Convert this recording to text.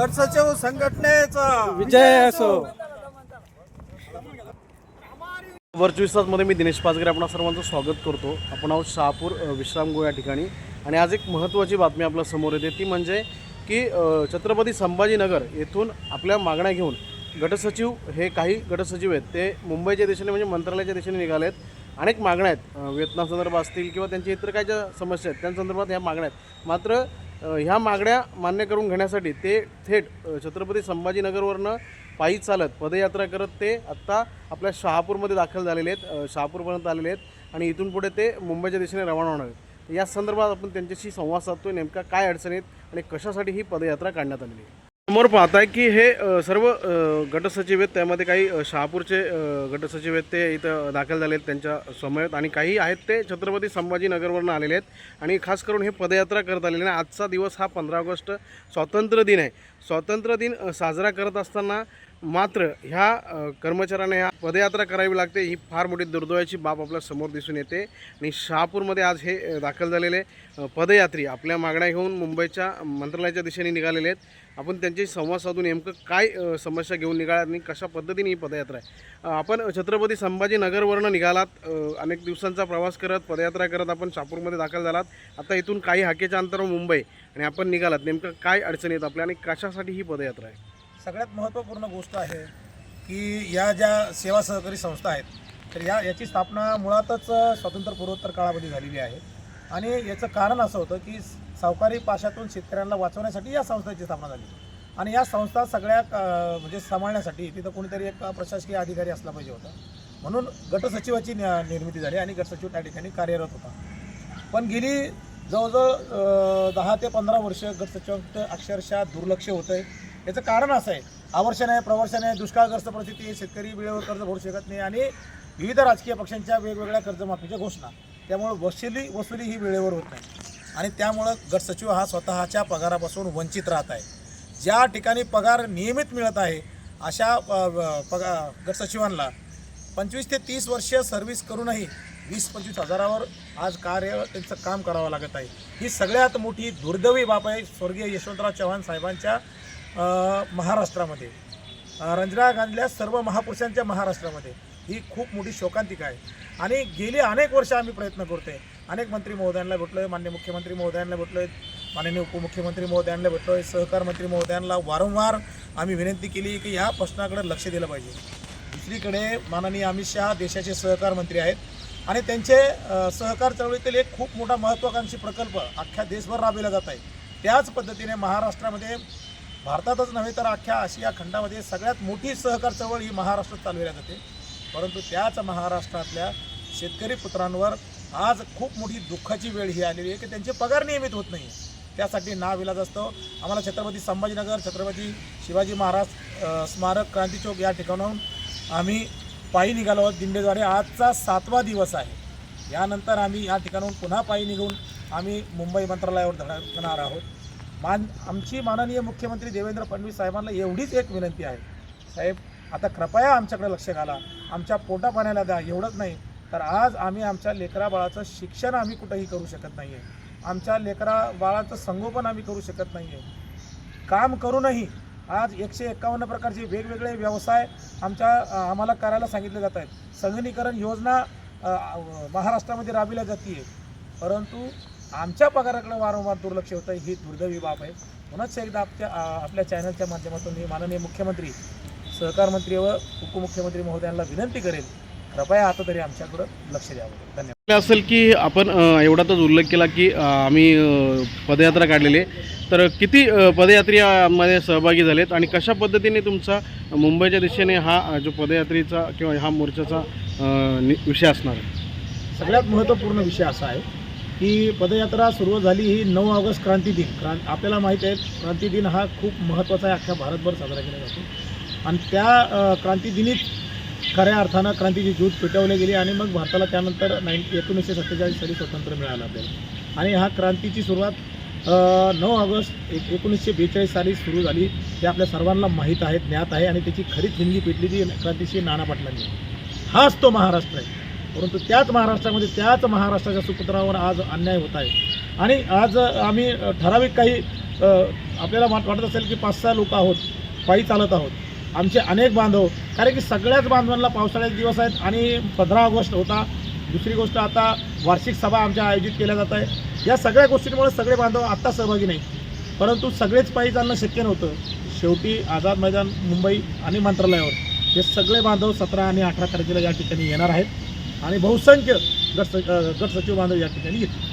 गटसचिव संघटनेचा. विजय असो. वर चोवीस तासमध्ये मी दिनेश पाचगरे आपणा सर्वांचं स्वागत करतो. आपण आहोत शहापूर अ, विश्रामगृह या ठिकाणी. आणि आज एक महत्त्वाची बातमी आपल्यासमोर येते. ती म्हणजे की छत्रपती संभाजीनगर येथून आपल्या मागण्या घेऊन गटसचिव हे काही गटसचिव आहेत ते मुंबईच्या दिशेने म्हणजे मंत्रालयाच्या दिशेने निघाले आहेत. अनेक मागण्या आहेत. वेतनासंदर्भात असतील किंवा त्यांच्या इतर काय ज्या समस्या आहेत त्या संदर्भात ह्या मागण्या आहेत. मात्र ह्या मागण्या मान्य करून घेण्यासाठी ते थेट छत्रपती संभाजीनगरवरनं पायी चालत पदयात्रा करत ते आत्ता आपल्या शहापूरमध्ये दाखल झालेले आहेत. शहापूरपर्यंत आलेले आहेत आणि इथून पुढे ते मुंबईच्या दिशेने रवाना होणार आहेत. या संदर्भात आपण त्यांच्याशी संवाद साधतो नेमका काय अडचणीत आणि कशासाठी ही पदयात्रा काढण्यात आलेली आहे? समोर पाहताय की हे सर्व गटसचिव आहेत. त्यामध्ये काही शहापूरचे गटसचिव आहेत. ते इथं दाखल झाले आहेत त्यांच्या समवेत. आणि काही आहेत ते छत्रपती संभाजीनगरवरून आलेले आहेत. आणि खास करून हे पदयात्रा करत आलेले आहे आजचा दिवस हा पंधरा ऑगस्ट स्वातंत्र्य दिन आहे. स्वातंत्र्य दिन साजरा करत असताना मात्र ह्या कर्मचाऱ्यांना ह्या पदयात्रा करावी लागते ही फार मोठी दुर्दैवाची बाब आपल्यासमोर दिसून येते. आणि शहापूरमध्ये आज हे दाखल झालेले पदयात्री आपल्या मागण्या घेऊन मुंबईच्या मंत्रालयाच्या दिशेने निघालेले आहेत. आपण त्यांच्याशी संवाद साधून नेमकं काय समस्या घेऊन निघाल्यात आणि कशा पद्धतीने ही पदयात्रा आहे? आपण छत्रपती संभाजीनगरवरनं निघालात अनेक दिवसांचा प्रवास करत पदयात्रा करत आपण शहापूरमध्ये दाखल झालात. आता इथून काही हाकेच्या अंतरावर मुंबई आणि आपण निघालात. नेमकं काय अडचणी येत आपल्या आणि कशासाठी ही पदयात्रा आहे? सगळ्यात महत्त्वपूर्ण गोष्ट आहे की या ज्या सेवा सहकारी संस्था आहेत तर या याची स्थापना मुळातच स्वातंत्र्यपूर्वोत्तर काळामध्ये झालेली आहे. आणि याचं कारण असं होतं की सावकारी पाशातून शेतकऱ्यांना वाचवण्यासाठी या संस्थेची स्थापना झाली. आणि या संस्था सगळ्या म्हणजे सांभाळण्यासाठी तिथं कोणीतरी एक प्रशासकीय अधिकारी असला पाहिजे होता. म्हणून गटसचिवाची निर्मिती झाली आणि गटसचिव त्या ठिकाणी कार्यरत होता. पण गेली जवळजवळ दहा ते पंधरा वर्ष गटसचिवांचं अक्षरशः दुर्लक्ष होतं आहे याचं कारण असं आहे. आवर्षण आहे प्रवर्षण आहे दुष्काळग्रस्त परिस्थिती आहे शेतकरी वेळेवर कर्ज भरू शकत नाही आणि विविध राजकीय पक्षांच्या वेगवेगळ्या कर्जमाफीच्या घोषणा. त्यामुळं वसुली वसुली ही वेळेवर होत नाही. आणि त्यामुळं गटसचिव हा स्वतःच्या पगारापासून वंचित राहत आहे. ज्या ठिकाणी पगार नियमित मिळत आहे अशा अ, पगा गटसचिवांना पंचवीस ते तीस वर्ष सर्व्हिस करूनही वीस पंचवीस हजारावर आज कार्य त्यांचं काम करावं लागत आहे. ही सगळ्यात मोठी दुर्दैवी बाब आहे स्वर्गीय यशवंतराव चव्हाण साहेबांच्या महाराष्ट्रामध्ये. रंजना गांधीला सर्व महापुरुषांच्या महाराष्ट्रामध्ये. ही खूप मोठी शोकांतिका आहे. आणि गेली अनेक वर्ष आम्ही प्रयत्न करतोय. अनेक मंत्री महोदयांना भेटलोय मान्य मुख्यमंत्री महोदयांना भेटलोय माननीय उपमुख्यमंत्री महोदयांना भेटलोय सहकार मंत्री महोदयांना वारंवार आम्ही विनंती केली की ह्या प्रश्नाकडे लक्ष दिलं पाहिजे. दुसरीकडे माननीय अमित शहा देशाचे सहकार मंत्री आहेत आणि त्यांचे सहकार चळवळीतील एक खूप मोठा महत्त्वाकांक्षी प्रकल्प अख्ख्या देशभर राबविला जात आहे. त्याच पद्धतीने महाराष्ट्रामध्ये भारतातच नव्हे तर अख्ख्या आशिया खंडामध्ये सगळ्यात मोठी सहकार चळवळ ही महाराष्ट्रात चालविल्या जाते. परंतु त्याच महाराष्ट्रातल्या शेतकरी पुत्रांवर आज खूप मोठी दुःखाची वेळ ही आलेली आहे की त्यांचे पगार नियमित होत नाही त्यासाठी नाव इलाज असतो. आम्हाला छत्रपती संभाजीनगर छत्रपती शिवाजी महाराज स्मारक क्रांती चौक या ठिकाणाहून आम्ही पायी निघालो आहोत. दिंडेद्वारे आजचा सातवा दिवस आहे. यानंतर आम्ही या ठिकाणाहून पुन्हा पायी निघून आम्ही मुंबई मंत्रालयावर धडकणार आहोत. मान आमची माननीय मुख्यमंत्री देवेंद्र फडणवीस साहेबांना एवढीच एक विनंती आहे. साहेब आता कृपया आमच्याकडे लक्ष घाला. आमच्या पोटा पाण्याला द्या एवढंच नाही. तर आज आम्ही आमच्या लेकरा बाळाचं शिक्षण आम्ही कुठंही करू शकत नाही आहे आमच्या लेकरा बाळाचं संगोपन आम्ही करू शकत नाही आहे काम करूनही आज एकशे एक्कावन्न प्रकारचे वेगवेगळे व्यवसाय आमच्या आम्हाला करायला सांगितले जात आहेत. संगणीकरण योजना महाराष्ट्रामध्ये राबविल्या जाते परंतु आमच्या पगाराकडे वारंवार दुर्लक्ष होतं ही दुर्दैवी बाब आहे. पुन्हाच एकदा आपल्या आपल्या चॅनलच्या माध्यमातून मी माननीय मुख्यमंत्री सहकार मंत्री व उपमुख्यमंत्री महोदयांना विनंती करेन कृपया आता तरी आमच्याकडं लक्ष द्यावं धन्यवाद. असेल की आपण अ, एवढातच उल्लेख केला की आम्ही पदयात्रा काढलेली आहे. तर किती अ, पदयात्री यामध्ये सहभागी झालेत आणि कशा पद्धतीने तुमचा मुंबईच्या दिशेने हा जो पदयात्रेचा किंवा हा मोर्चाचा विषय असणार आहे? सगळ्यात महत्त्वपूर्ण विषय असा आहे की पदयात्रा सुरू झाली ही नऊ ऑगस्ट क्रांती दिन. क्रां आपल्याला माहीत आहे क्रांती दिन हा खूप महत्त्वाचा आहे अख्ख्या भारतभर साजरा केला जातो. आणि त्या क्रांतीदिनीच खऱ्या अर्थानं क्रांतीची ज्यूत पेटवली गेली आणि मग भारताला त्यानंतर नाईन एकोणीसशे सत्तेचाळीस साली स्वातंत्र्य मिळालं आपल्याला. आणि हा क्रांतीची सुरुवात नऊ ऑगस्ट एक एकोणीसशे बेचाळीस साली सुरू झाली. ते आपल्या सर्वांना माहीत आहे ज्ञात आहे आणि त्याची खरी ठिणगी पेटली ती क्रांतीशी नाना पाटलांनी. हाच तो महाराष्ट्र आहे. परंतु त्याच महाराष्ट्रामध्ये त्याच महाराष्ट्राच्या सुपुत्रावर आज अन्याय होत आहे. आणि आज आम्ही ठराविक काही आपल्याला वाट वाटत असेल की पाच सहा लोक आहोत पायी चालत आहोत. आमचे अनेक बांधव कारण की सगळ्याच बांधवांना पावसाळ्याचे दिवस आहेत आणि पंधरा ऑगस्ट होता. दुसरी गोष्ट आता वार्षिक सभा आमच्या आयोजित केल्या जात आहे. या सगळ्या गोष्टींमुळे सगळे बांधव आत्ता सहभागी नाही परंतु सगळेच पायी चालणं शक्य नव्हतं. शेवटी आझाद मैदान मुंबई आणि मंत्रालयावर हे सगळे बांधव सतरा आणि अठरा तारखेला या ठिकाणी येणार आहेत. आणि बहुसंख्य गट गट सचिव बांधव या ठिकाणी येतील.